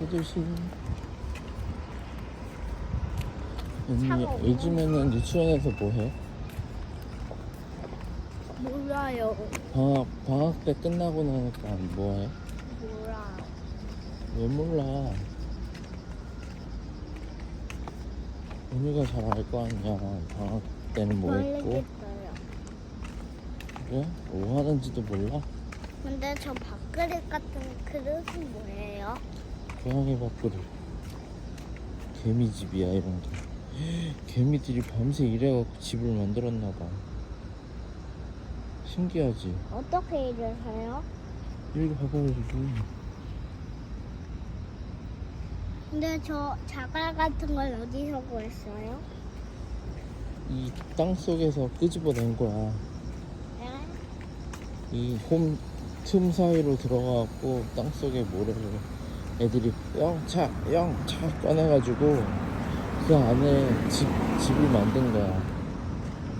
해주시. 언니 차가워. 요즘에는 유치원에서 뭐 해? 몰라요. 방학 방학 때 끝나고 나니까 뭐 해? 몰라. 왜 몰라? 언니가 잘 알 거 아니야. 방학 때는 뭐 했고 모르겠어요. 그래? 뭐 하는지도 몰라? 근데 저 밥그릇 같은 그릇은 뭐예요? 고양이 밥그릇 개미집이야 이런 게 개미들이 밤새 일해갖고 집을 만들었나 봐 신기하지? 어떻게 일을 해요? 여기 봐봐야지 근데 저 자갈 같은 걸 어디서 구했어요? 이 땅 속에서 끄집어낸 거야 네? 이 홈 틈 사이로 들어가갖고 땅 속에 모래를 애들이 영차 영차 꺼내가지고 그 안에 집, 집을 만든 거야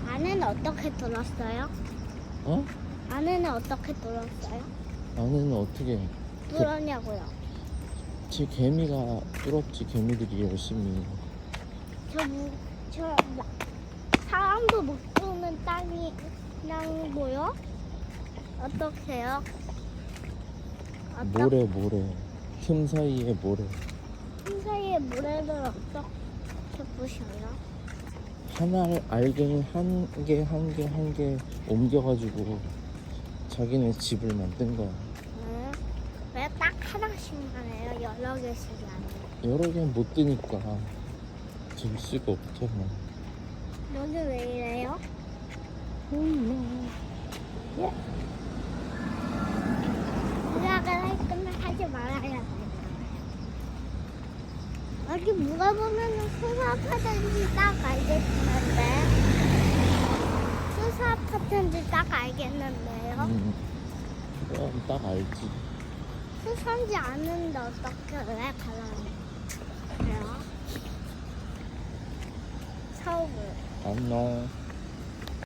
안에는 어떻게 뚫었어요? 어? 안에는 어떻게 뚫었어요? 안에는 어떻게 뚫었냐고요. 제 개미가 뚫었지 개미들이 열심히 저, 무, 저, 나- 사람도 못 뚫는 땅이 그냥 뭐요? 어떻게요? 어떻게 모래 모래 틈 사이에 모래 틈 사이에 모래를 어떻게 부셔요? 하나를 알갱이 한 개 한 개 한 개 옮겨가지고 자기네 집을 만든 거야 네. 왜딱 하나씩만 해요? 여러 개씩이 아니에요. 여러 개못질 수가 없잖아 너는 왜 이래요? 생각을 할 거면 하지 말아야 돼. 여기 물어보면 수사 파트인지 딱 알겠는데. 수사 파트인지 딱 알겠는데요. 음, 그럼 딱 알지 수사인지 아는데 어떻게 왜 가라는 거예요? 서울. 안녕